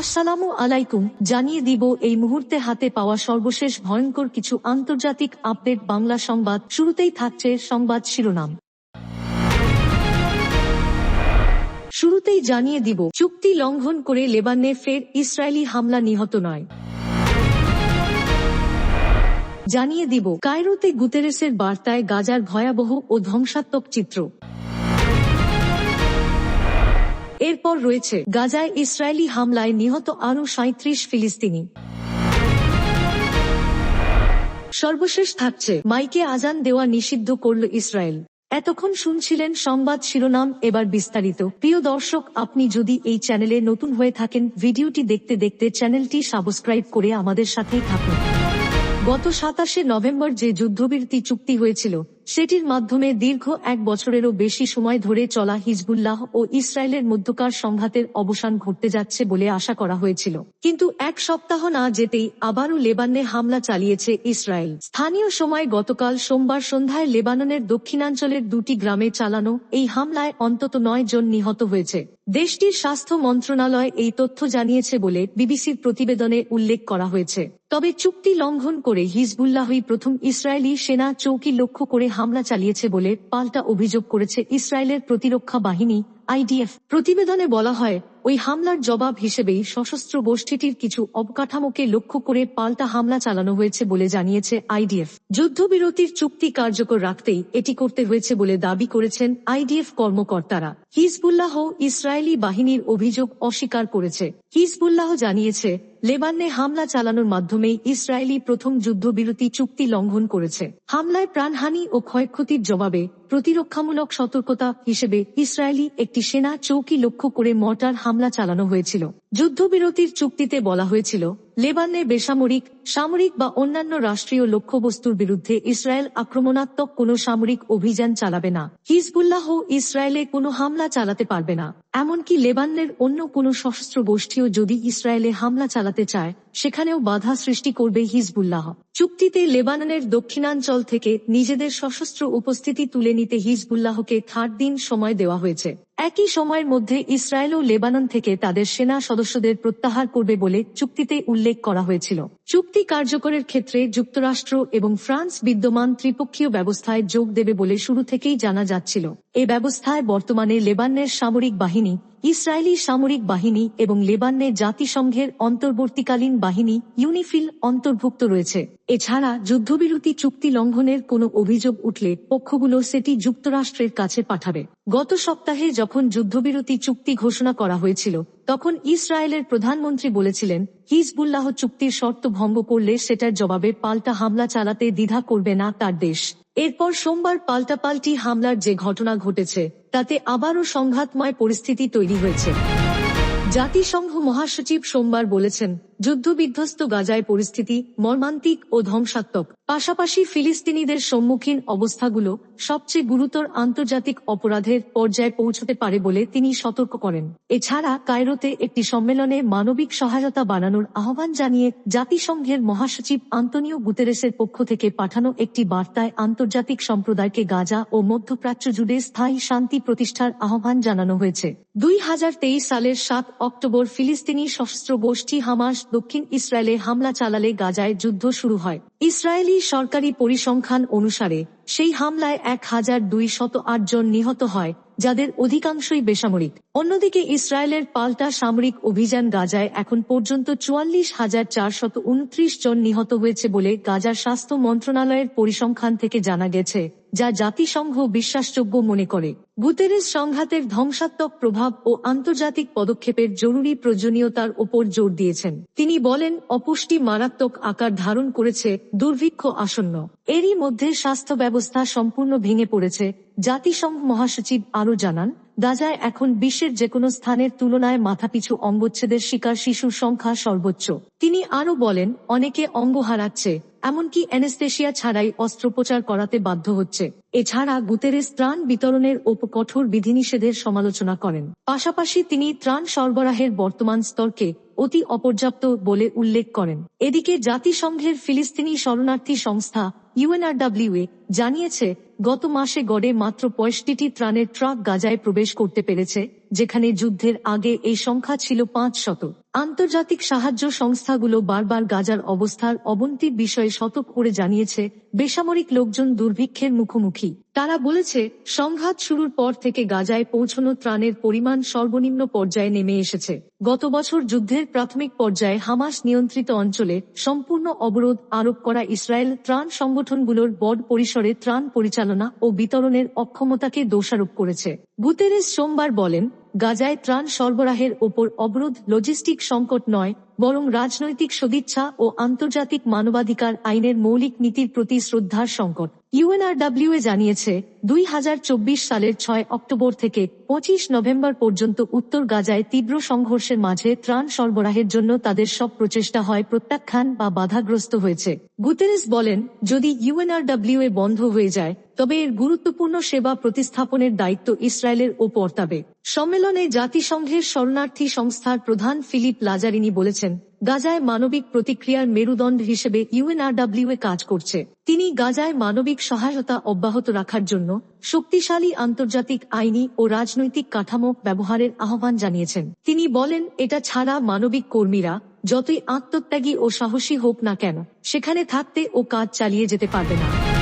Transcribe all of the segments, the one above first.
আসসালামু আলাইকুম, জানিয়ে দিব এই মুহূর্তে হাতে পাওয়া সর্বশেষ ভয়ঙ্কর কিছু আন্তর্জাতিক আপডেট বাংলা সংবাদ। শুরুতেই থাকছে সংবাদ শিরোনাম। শুরুতেই জানিয়ে দিব, চুক্তি লঙ্ঘন করে লেবাননে ফের ইসরায়েলি হামলা নিহত নয়। জানিয়ে দিব, কায়রোতে গুতেরেসের বার্তায় গাজার ভয়াবহ ও ধ্বংসাত্মক চিত্র। এরপর রয়েছে গাজায় ইসরায়েলি হামলায় নিহত আরও সাঁত্রিশ ফিলিস্তিনি। সর্বশেষ থাকছে, মাইকে আজান দেওয়া নিষিদ্ধ করল ইসরায়েল। এতক্ষণ শুনছিলেন সংবাদ শিরোনাম, এবার বিস্তারিত। প্রিয় দর্শক, আপনি যদি এই চ্যানেলে নতুন হয়ে থাকেন, ভিডিওটি দেখতে দেখতে চ্যানেলটি সাবস্ক্রাইব করে আমাদের সাথেই থাকুন। গত সাতাশে নভেম্বর যে যুদ্ধবিরতি চুক্তি হয়েছিল সেটির মাধ্যমে দীর্ঘ এক বছরেরও বেশি সময় ধরে চলা হিজবুল্লাহ ও ইসরায়েলের মধ্যকার সংঘাতের অবসান ঘটতে যাচ্ছে বলে আশা করা হয়েছিল। কিন্তু এক সপ্তাহ না যেতেই আবারও লেবাননে হামলা চালিয়েছে ইসরায়েল। স্থানীয় সময় গতকাল সোমবার সন্ধ্যায় লেবাননের দক্ষিণাঞ্চলের দুটি গ্রামে চালানো এই হামলায় অন্তত নয় জন নিহত হয়েছে। দেশটির স্বাস্থ্য মন্ত্রণালয় এই তথ্য জানিয়েছে বলে বিবিসির প্রতিবেদনে উল্লেখ করা হয়েছে। তবে চুক্তি লঙ্ঘন করে হিজবুল্লাহই প্রথম ইসরায়েলি সেনা চৌকি লক্ষ্য করে হামলা চালিয়েছে বলে পাল্টা অভিযোগ করেছে ইসরায়েলের প্রতিরক্ষা বাহিনী। আইডিএফ প্রতিবেদনে বলা হয়, ওই হামলার জবাব হিসেবেই সশস্ত্র গোষ্ঠীটির কিছু অবকাঠামোকে লক্ষ্য করে পাল্টা হামলা চালানো হয়েছে বলে জানিয়েছে আইডিএফ। যুদ্ধবিরতির চুক্তি কার্যকর রাখতেই এটি করতে হয়েছে বলে দাবি করেছেন আইডিএফ কর্মকর্তারা। হিজবুল্লাহ ইসরায়েলি বাহিনীর অভিযোগ অস্বীকার করেছে। হিজবুল্লাহ জানিয়েছে লেবাননে হামলা চালানোর মাধ্যমে ইসরায়েলি প্রথম যুদ্ধবিরতি চুক্তি লঙ্ঘন করেছে। হামলায় প্রাণহানি ও ক্ষয়ক্ষতির জবাবে প্রতিরক্ষামূলক সতর্কতা হিসেবে ইসরায়েলি একটি সেনা চৌকি লক্ষ্য করে মর্টার হামলা চালানো হয়েছিল। যুদ্ধবিরতির চুক্তিতে বলা হয়েছিল লেবাননে বেসামরিক, সামরিক বা অন্যান্য রাষ্ট্রীয় লক্ষ্যবস্তুর বিরুদ্ধে ইসরায়েল আক্রমণাত্মক কোনো সামরিক অভিযান চালাবে না। হিজবুল্লাহ ইসরায়েলে কোনো হামলা চালাতে পারবে না। এমনকি লেবাননের অন্য কোনো সশস্ত্র গোষ্ঠীও যদি ইসরায়েলে হামলা চালাতে চায়, সেখানেও বাধা সৃষ্টি করবে হিজবুল্লাহ। চুক্তিতে লেবাননের দক্ষিণাঞ্চল থেকে নিজেদের সশস্ত্র উপস্থিতি তুলে নিতে হিজবুল্লাহকে থার্ড দিন সময় দেওয়া হয়েছে। একই সময়ের মধ্যে ইসরায়েল ও লেবানন থেকে তাদের সেনা সদস্যদের প্রত্যাহার করবে বলে চুক্তিতে উল্লেখ করা হয়েছিল। চুক্তি কার্যকরের ক্ষেত্রে যুক্তরাষ্ট্র এবং ফ্রান্স বিদ্যমান ত্রিপক্ষীয় ব্যবস্থায় যোগ দেবে বলে শুরু থেকেই জানা যাচ্ছিল। এ ব্যবস্থায় বর্তমানে লেবাননের সামরিক বাহিনী ইসরায়েলি সামরিক বাহিনী এবং লেবাননে জাতিসংঘের অন্তর্বর্তীকালীন বাহিনী ইউনিফিল অন্তর্ভুক্ত রয়েছে। এছাড়া যুদ্ধবিরতি চুক্তি লঙ্ঘনের কোনো অভিযোগ উঠলে পক্ষগুলো সেটি যুক্তরাষ্ট্রের কাছে পাঠাবে। গত সপ্তাহে যখন যুদ্ধবিরতি চুক্তি ঘোষণা করা হয়েছিল, তখন ইসরায়েলের প্রধানমন্ত্রী বলেছিলেন, হিজবুল্লাহ চুক্তির শর্ত ভঙ্গ করলে সেটার জবাবে পাল্টা হামলা চালাতে দ্বিধা করবে না তার দেশ। এরপর সোমবার পাল্টাপাল্টি হামলার যে ঘটনা ঘটেছে, তাতে আবারও সংঘাতময় পরিস্থিতি তৈরি হয়েছে। জাতিসংঘ মহাসচিব সোমবার বলেছেন যুদ্ধবিধ্বস্ত গাজায় পরিস্থিতি মর্মান্তিক ও ধ্বংসাত্মক। পাশাপাশি ফিলিস্তিনিদের সম্মুখীন অবস্থাগুলো সবচেয়ে গুরুতর আন্তর্জাতিক অপরাধের পর্যায়ে পৌঁছতে পারে বলে তিনি সতর্ক করেন। এছাড়া কায়রোতে একটি সম্মেলনে মানবিক সহায়তা বানানোর আহ্বান জানিয়ে জাতিসংঘের মহাসচিব আন্তনিও গুতেরেসের পক্ষ থেকে পাঠানো একটি বার্তায় আন্তর্জাতিক সম্প্রদায়কে গাজা ও মধ্যপ্রাচ্য জুড়ে স্থায়ী শান্তি প্রতিষ্ঠার আহ্বান জানানো হয়েছে। দুই হাজার তেইশ সালের সাত অক্টোবর ফিলিস্তিনি সশস্ত্র গোষ্ঠী হামাস দক্ষিণ ইসরায়েলে হামলা চালালে গাজায় যুদ্ধ শুরু হয়। ইসরায়েলি সরকারি পরিসংখ্যান অনুসারে, সেই হামলায় এক হাজার দুই শত জন নিহত হয়, যাদের অধিকাংশই বেসামরিক। অন্যদিকে ইসরায়েলের পাল্টা সামরিক অভিযান গাজায় এখন পর্যন্ত চুয়াল্লিশ হাজার চারশত উনত্রিশ জন নিহত হয়েছে বলে গাজার স্বাস্থ্য মন্ত্রণালয়ের পরিসংখ্যান থেকে জানা গেছে। যা জাতিসংঘ বিশ্বাসযোগ্য মনে করে। গুতেরেস সংঘাতের ধ্বংসাত্মক প্রভাব ও আন্তর্জাতিক পদক্ষেপের জরুরি প্রয়োজনীয়তার ওপর জোর দিয়েছেন। তিনি বলেন, অপুষ্টি মারাত্মক আকার ধারণ করেছে দুর্ভিক্ষ আসন্ন। এরই মধ্যে স্বাস্থ্য ব্যবস্থা সম্পূর্ণ ভেঙে পড়েছে। জাতিসংঘ মহাসচিব আরও জানান, গাজায় এখন বিশ্বের যে কোনো স্থানের তুলনায় মাথাপিছু অঙ্গচ্ছেদের শিকার শিশুর সংখ্যা সর্বোচ্চ। তিনি আরও বলেন, অনেকে অঙ্গ হারাচ্ছে, এমনকি অ্যানেস্থেশিয়া ছাড়াই অস্ত্রোপচার করাতে বাধ্য হচ্ছে। এছাড়া গুতেরেস ত্রাণ বিতরণের ওপর কঠোর বিধিনিষেধের সমালোচনা করেন। পাশাপাশি তিনি ত্রাণ সরবরাহের বর্তমান স্তরকে অতি অপর্যাপ্ত বলে উল্লেখ করেন। এদিকে জাতিসংঘের ফিলিস্তিনি শরণার্থী সংস্থা ইউএনআরডাব্লিউএ জানিয়েছে, গত মাসে গড়ে মাত্র পঁয়ষট্টিটি ত্রাণের ট্রাক গাজায় প্রবেশ করতে পেরেছে, যেখানে যুদ্ধের আগে এই সংখ্যা ছিল পাঁচ শত। আন্তর্জাতিক সাহায্য সংস্থাগুলো বারবার গাজার অবস্থার অবনতির বিষয়ে সতর্ক করে জানিয়েছে বেসামরিক লোকজন দুর্ভিক্ষের মুখোমুখি। তারা বলেছে, সংঘাত শুরুর পর থেকে গাজায় পৌঁছনো ত্রাণের পরিমাণ সর্বনিম্ন পর্যায়ে নেমে এসেছে। গত বছর যুদ্ধের প্রাথমিক পর্যায়ে হামাস নিয়ন্ত্রিত অঞ্চলে সম্পূর্ণ অবরোধ আরোপ করা ইসরায়েল ত্রাণ সংগঠনগুলোর বড় পরিসরে ত্রাণ পরিচালনা ও বিতরণের অক্ষমতাকে দোষারোপ করেছে। গুতেরেস সোমবার বলেন গাজায় ত্রাণ সরবরাহের ওপর অবরোধ লজিস্টিক সংকট নয় বরং রাজনৈতিক সদিচ্ছা ও আন্তর্জাতিক মানবাধিকার আইনের মৌলিক নীতির প্রতি শ্রদ্ধার সংকট। ইউএনআরডব্লিউ এ জানিয়েছে, দুই হাজার চব্বিশ সালের ছয় অক্টোবর থেকে পঁচিশ নভেম্বর পর্যন্ত উত্তর গাজায় তীব্র সংঘর্ষের মাঝে ত্রাণ সরবরাহের জন্য তাদের সব প্রচেষ্টা হয় প্রত্যাখ্যান বা বাধাগ্রস্ত হয়েছে। গুতেরেস বলেন, যদি ইউএনআরডব্লিউ এ বন্ধ হয়ে যায়, তবে এর গুরুত্বপূর্ণ সেবা প্রতিস্থাপনের দায়িত্ব ইসরায়েলের ওপর তাবে। সম্মেলনে জাতিসংঘের শরণার্থী সংস্থার প্রধান ফিলিপ লাজারিনি বলেছেন গাজায় মানবিক প্রতিক্রিয়ার মেরুদণ্ড হিসেবে ইউএনআরডব্লিউ এ কাজ করছে। তিনি গাজায় মানবিক সহায়তা অব্যাহত রাখার জন্য শক্তিশালী আন্তর্জাতিক আইনি ও রাজনৈতিক কাঠামো ব্যবহারের আহ্বান জানিয়েছেন। তিনি বলেন, এটা ছাড়া মানবিক কর্মীরা যতই আত্মত্যাগী ও সাহসী হোক না কেন, সেখানে থাকতে ও কাজ চালিয়ে যেতে পারবে না।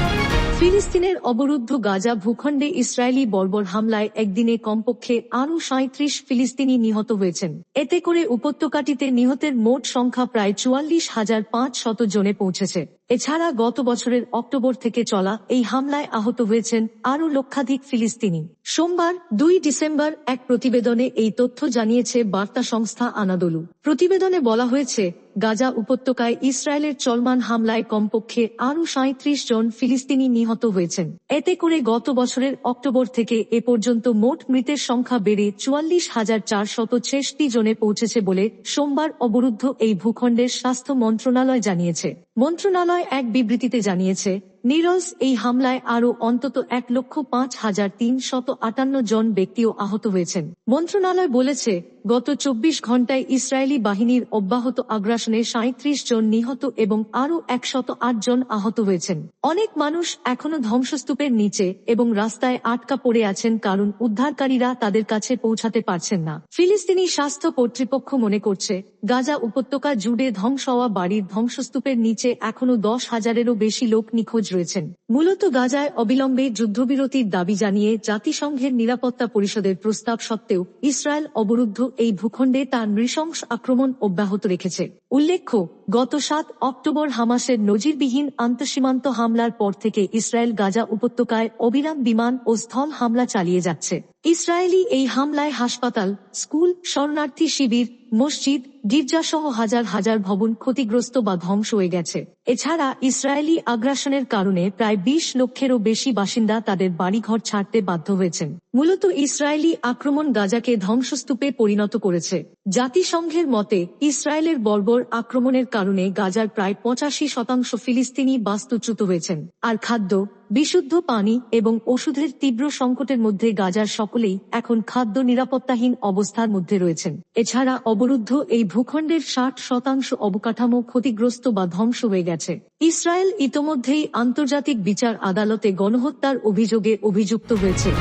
ফিলিস্তিনের অবরুদ্ধ গাজা ভূখণ্ডে ইসরায়েলি বর্বর হামলায় একদিনে কমপক্ষে আরও সাঁত্রিশ ফিলিস্তিনি নিহত হয়েছেন। এতে করে উপত্যকাটিতে নিহতের মোট সংখ্যা প্রায় চুয়াল্লিশ হাজার পাঁচ শত জনে পৌঁছেছে। এছাড়া গত বছরের অক্টোবর থেকে চলা এই হামলায় আহত হয়েছেন আরও লক্ষাধিক ফিলিস্তিনি। সোমবার, দুই ডিসেম্বর, এক প্রতিবেদনে এই তথ্য জানিয়েছে বার্তা সংস্থা আনাদলু। প্রতিবেদনে বলা হয়েছে, গাজা উপত্যকায় ইসরায়েলের চলমান হামলায় কমপক্ষে আরও সাঁত্রিশ জন ফিলিস্তিনি নিহত হয়েছেন। এতে করে গত বছরের অক্টোবর থেকে এ পর্যন্ত মোট মৃতের সংখ্যা বেড়ে চুয়াল্লিশ হাজার চারশত ছেষট্টি জনে পৌঁছেছে বলে সোমবার অবরুদ্ধ এই ভূখণ্ডের স্বাস্থ্য মন্ত্রণালয় জানিয়েছে। মন্ত্রণালয় এক বিবৃতিতে জানিয়েছে নিরলস এই হামলায় আরও অন্তত এক লক্ষ পাঁচ হাজার তিন শত আটান্ন জন ব্যক্তিও আহত হয়েছেন। মন্ত্রণালয় বলেছে, গত চব্বিশ ঘন্টায় ইসরায়েলি বাহিনীর অব্যাহত আগ্রাসনে সাঁত্রিশ জন নিহত এবং আরও একশত আট জন আহত হয়েছেন। অনেক মানুষ এখনও ধ্বংসস্তূপের নিচে এবং রাস্তায় আটকা পড়ে আছেন কারণ উদ্ধারকারীরা তাদের কাছে পৌঁছাতে পারছেন না। ফিলিস্তিনি স্বাস্থ্য কর্তৃপক্ষ মনে করছে, গাজা উপত্যকা জুড়ে ধ্বংস হওয়া বাড়ির ধ্বংসস্তূপের নিচে এখনও দশ হাজারেরও বেশি লোক নিখোঁজ রয়েছেন। মূলত গাজায় অবিলম্বে যুদ্ধবিরতির দাবি জানিয়ে জাতিসংঘের নিরাপত্তা পরিষদের প্রস্তাব সত্ত্বেও ইসরায়েল অবরুদ্ধ এই ভূখণ্ডে তার নৃশংস আক্রমণ অব্যাহত রেখেছে। উল্লেখ্য, গত সাত অক্টোবর হামাসের নজিরবিহীন আন্তঃসীমান্ত হামলার পর থেকে ইসরায়েল গাজা উপত্যকায় অবিরাম বিমান ও স্থল হামলা চালিয়ে যাচ্ছে। ইসরায়েলি এই হামলায় হাসপাতাল, স্কুল, শরণার্থী শিবির মসজিদ, গির্জাসহ হাজার হাজার ভবন ক্ষতিগ্রস্ত বা ধ্বংস হয়ে গেছে। এছাড়া ইসরায়েলি আগ্রাসনের কারণে প্রায় বিশ লক্ষেরও বেশি বাসিন্দা তাদের বাড়িঘর ছাড়তে বাধ্য হয়েছেন। মূলত ইসরায়েলি আক্রমণ গাজাকে ধ্বংসস্তূপে পরিণত করেছে। জাতিসংঘের মতে, ইসরায়েলের বর্বর আক্রমণের কারণে গাজার প্রায় পঁচাশি শতাংশ ফিলিস্তিনি বাস্তুচ্যুত হয়েছেন। আর খাদ্য, বিশুদ্ধ পানি এবং ওষুধের তীব্র সংকটের মধ্যে গাজার সকলেই এখন খাদ্য নিরাপত্তাহীন অবস্থার মধ্যে রয়েছেন। এছাড়া অবরুদ্ধ এই ভূখণ্ডের ষাট শতাংশ অবকাঠামো ক্ষতিগ্রস্ত বা ধ্বংস হয়ে গেছে। ইসরায়েল ইতোমধ্যেই আন্তর্জাতিক বিচার আদালতে গণহত্যার অভিযোগে অভিযুক্ত হয়েছে।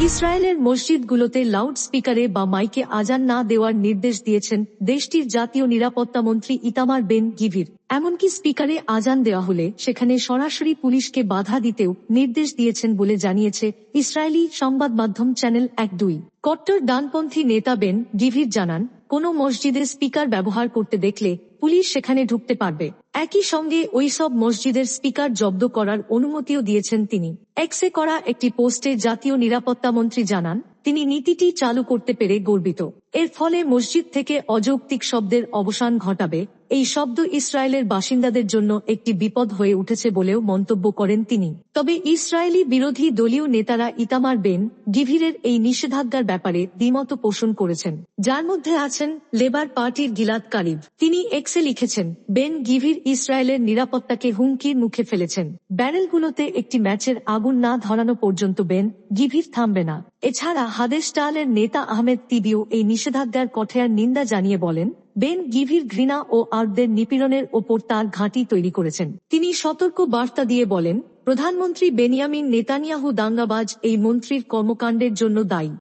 ইসরায়েলের মসজিদগুলোতে লাউড স্পিকারে বা মাইকে আজান না দেওয়ার নির্দেশ দিয়েছেন দেশটির জাতীয় নিরাপত্তা মন্ত্রী ইতামার বেন গিভির। এমনকি স্পিকারে আজান দেওয়া হলে সেখানে সরাসরি পুলিশকে বাধা দিতেও নির্দেশ দিয়েছেন বলে জানিয়েছে ইসরায়েলি সংবাদ মাধ্যম চ্যানেল এক দুই। কট্টর ডানপন্থী নেতা বেন গিভির জানান, কোন মসজিদে স্পিকার ব্যবহার করতে দেখলে পুলিশ সেখানে ঢুকতে পারবে। একই সঙ্গে ওই সব মসজিদের স্পিকার জব্দ করার অনুমতিও দিয়েছেন তিনি। এক্সে করা একটি পোস্টে জাতীয় নিরাপত্তা মন্ত্রী জানান, তিনি নীতিটি চালু করতে পেরে গর্বিত। এর ফলে মসজিদ থেকে অযৌক্তিক শব্দের অবসান ঘটাবে, এই শব্দ ইসরায়েলের বাসিন্দাদের জন্য একটি বিপদ হয়ে উঠেছে বলেও মন্তব্য করেন তিনি। তবে ইসরায়েলি বিরোধী দলীয় নেতারা ইতামার বেন গিভিরের এই নিষেধাজ্ঞার ব্যাপারে দ্বিমত পোষণ করেছেন। যার মধ্যে আছেন লেবার পার্টির গিলাদ কারিব। তিনি এক্সে লিখেছেন, বেন গিভির ইসরায়েলের নিরাপত্তাকে হুমকির মুখে ফেলেছেন। ব্যারেলগুলোতে একটি ম্যাচের আগুন না ধরানো পর্যন্ত বেন গিভির থামবে না। এছাড়া হাদেশ টালের নেতা আহমেদ তিবিও এই নিষেধাজ্ঞার কঠেয়ার নিন্দা জানিয়ে বলেন, বেন গিভির ঘৃণা ও আর্দের নিপীড়নের ওপর তার ঘাঁটি তৈরি করেছেন। তিনি সতর্ক বার্তা দিয়ে বলেন, প্রধানমন্ত্রী বেনিয়ামিন নেতানিয়াহু দাঙ্গাবাজ এই মন্ত্রীর কর্মকাণ্ডের জন্য দায়ী।